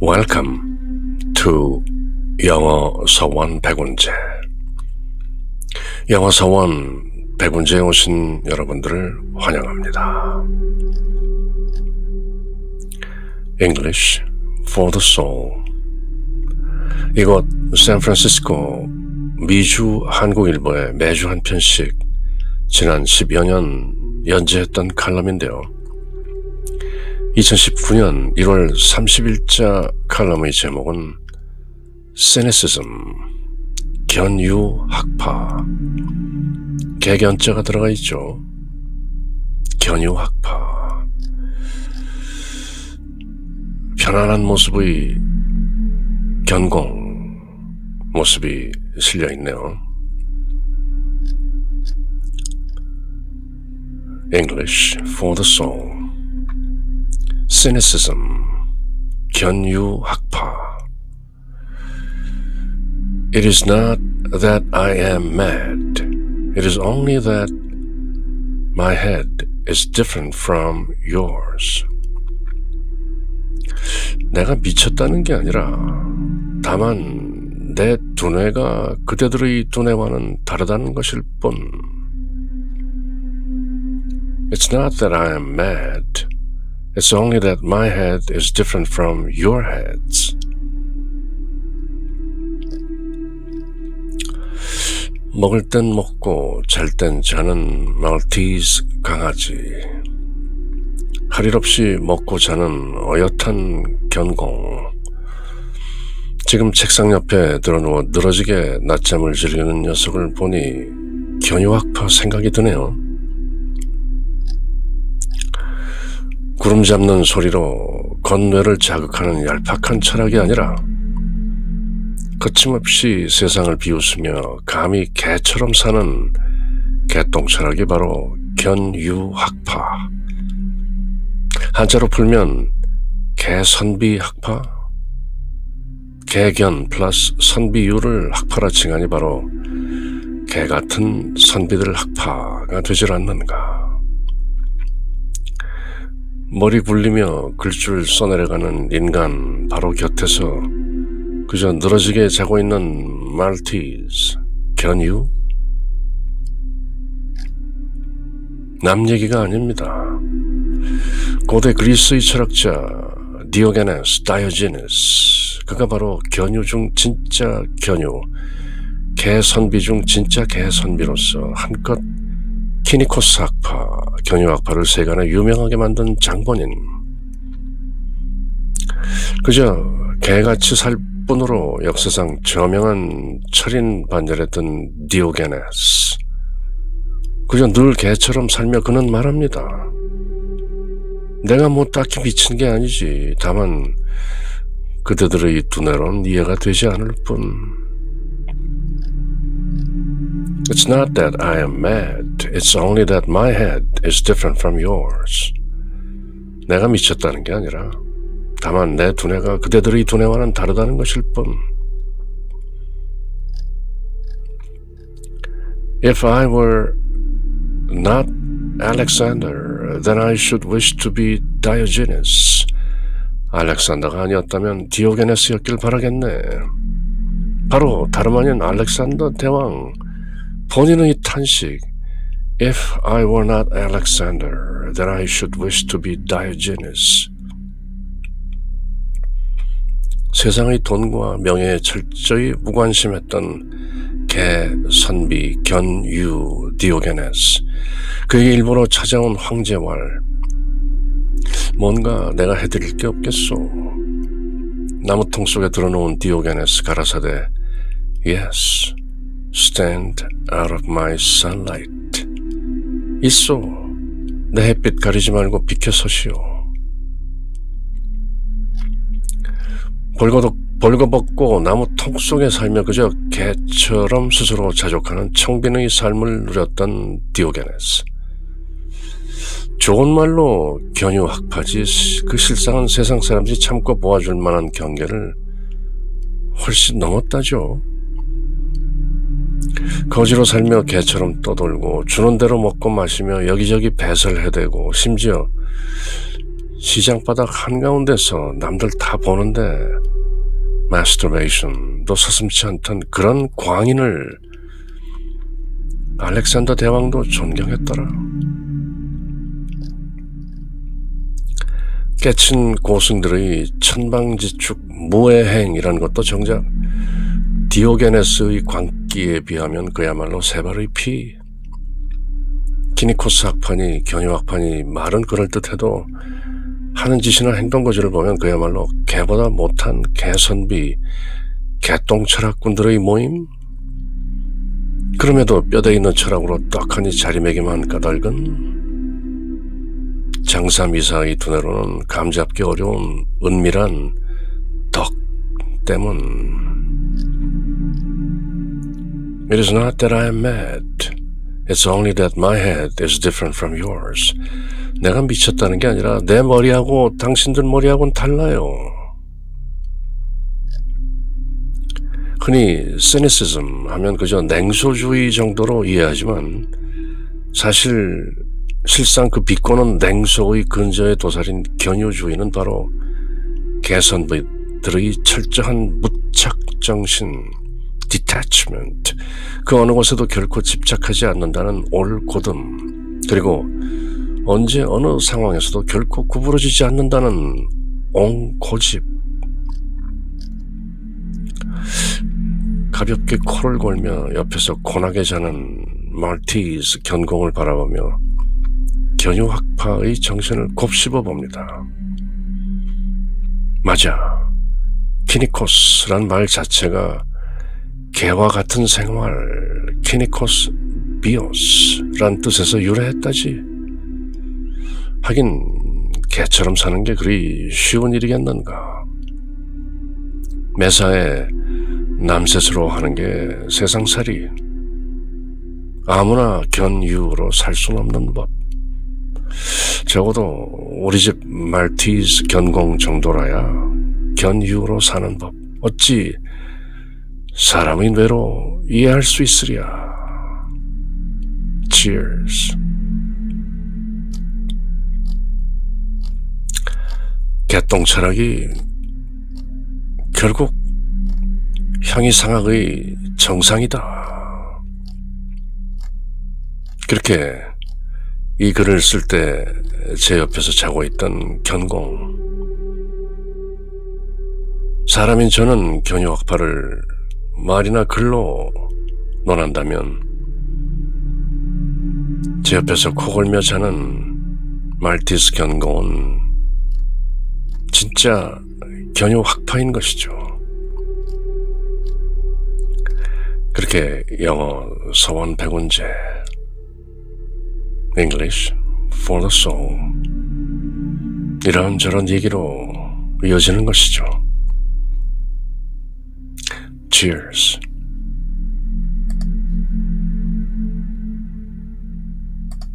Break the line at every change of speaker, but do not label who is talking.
Welcome to 영어 서원 백운제. 영어 서원 백운제에 오신 여러분들을 환영합니다. English for the Soul. 이곳 샌프란시스코 미주 한국일보에 매주 한 편씩 지난 10여 년 연재했던 칼럼인데요. 2019년 1월 30일자 칼럼의 제목은 Cynicism, 견유 학파. 개견자가 들어가 있죠. 견유 학파. 편안한 모습의 견공 모습이 실려 있네요. English for the Soul. Cynicism, 견유 학파. It is not that I am mad. It is only that my head is different from yours. 내가 미쳤다는 게 아니라 다만 내 두뇌가 그대들의 두뇌와는 다르다는 것일 뿐. It's not that I am mad. It's only that my head is different from your heads. 먹을 땐 먹고 잘 땐 자는 말티즈 강아지. 할 일 없이 먹고 자는 어엿한 견공. 지금 책상 옆에 드러누워 늘어지게 낮잠을 즐기는 녀석을 보니 견유학파 생각이 드네요. 구름 잡는 소리로 건뇌를 자극하는 얄팍한 철학이 아니라 거침없이 세상을 비웃으며 감히 개처럼 사는 개똥 철학이 바로 견유학파. 한자로 풀면 개선비학파, 개견 플러스 선비유를 학파라 칭하니 바로 개 같은 선비들 학파가 되질 않는가. 머리 굴리며 글줄 써내려가는 인간 바로 곁에서 그저 늘어지게 자고 있는 말티즈 견유 남 얘기가 아닙니다. 고대 그리스의 철학자 디오게네스 다이오지네스 그가 바로 견유 중 진짜 견유 개선비 중 진짜 개선비로서 한껏 키니코스 학파, 견유 학파를 세간에 유명하게 만든 장본인. 그저 개같이 살 뿐으로 역사상 저명한 철인 반열했던 디오게네스. 그저 늘 개처럼 살며 그는 말합니다. 내가 뭐 딱히 미친 게 아니지. 다만 그대들의 두뇌론 이해가 되지 않을 뿐. It's not that I am mad. It's only that my head is different from yours. 내가 미쳤다는 게 아니라 다만 내 두뇌가 그대들의 두뇌와는 다르다는 것일 뿐. If I were not Alexander, then I should wish to be Diogenes. 알렉산더가 아니었다면 디오게네스였길 바라겠네. 바로 다름 아닌 알렉산더 대왕 본인의 탄식 If I were not Alexander, then I should wish to be Diogenes. 세상의 돈과 명예에 철저히 무관심했던 개, 선비, 견 유, 디오게네스. 그에게 일부러 찾아온 황제왈. 뭔가 내가 해드릴 게 없겠소. 나무통 속에 들어놓은 디오게네스 가라사대. Yes, stand out of my sunlight. 있소. 내 햇빛 가리지 말고 비켜서시오. 벌거벗, 벌거벗고 나무 통 속에 살며 그저 개처럼 스스로 자족하는 청빈의 삶을 누렸던 디오게네스. 좋은 말로 견유학파지 그 실상은 세상 사람들이 참고 보아줄 만한 경계를 훨씬 넘었다죠. 거지로 살며 개처럼 떠돌고 주는 대로 먹고 마시며 여기저기 배설해대고 심지어 시장 바닥 한가운데서 남들 다 보는데 마스터베이션도 서슴치 않던 그런 광인을 알렉산더 대왕도 존경했더라. 깨친 고승들의 천방지축 무해행이라는 것도 정작 디오게네스의 광 기에 비하면 그야말로 세발의 피. 키니코스 학판이 견유 학판이 말은 그럴듯해도 하는 짓이나 행동 거지를 보면 그야말로 개보다 못한 개선비, 개똥 철학꾼들의 모임? 그럼에도 뼈대 있는 철학으로 떡하니 자리매김한 까닭은 장사 미사의 두뇌로는 감잡기 어려운 은밀한 덕 때문. It is not that I am mad. It's only that my head is different from yours. 내가 미쳤다는 게 아니라 내 머리하고 당신들 머리하고는 달라요. 흔히 시니시즘 하면 그저 냉소주의 정도로 이해하지만 사실 실상 그 비꼬는 냉소의 근저에 도사린 견유주의는 바로 개선부들의 철저한 무착정신 detachment 그 어느 곳에도 결코 집착하지 않는다는 올곧음 그리고 언제 어느 상황에서도 결코 구부러지지 않는다는 옹고집 가볍게 코를 골며 옆에서 고나게 자는 말티즈 견공을 바라보며 견유학파의 정신을 곱씹어 봅니다. 맞아. 키니코스란 말 자체가 개와 같은 생활, 키니코스 비오스란 뜻에서 유래했다지. 하긴 개처럼 사는 게 그리 쉬운 일이겠는가. 매사에 남셋으로 하는 게 세상살이. 아무나 견유로 살 수는 없는 법. 적어도 우리 집 말티즈 견공 정도라야 견유로 사는 법. 어찌 사람의 뇌로 이해할 수 있으랴. Cheers. 개똥 철학이 결국 향이상학의 정상이다. 그렇게 이 글을 쓸 때 제 옆에서 자고 있던 견공. 사람인 저는 견유학파를 말이나 글로 논한다면 제 옆에서 코골며 자는 말티스 견공은 진짜 견유학파인 것이죠. 그렇게 영어 서원 백운제 English for the soul 이런저런 얘기로 이어지는 것이죠. Cheers.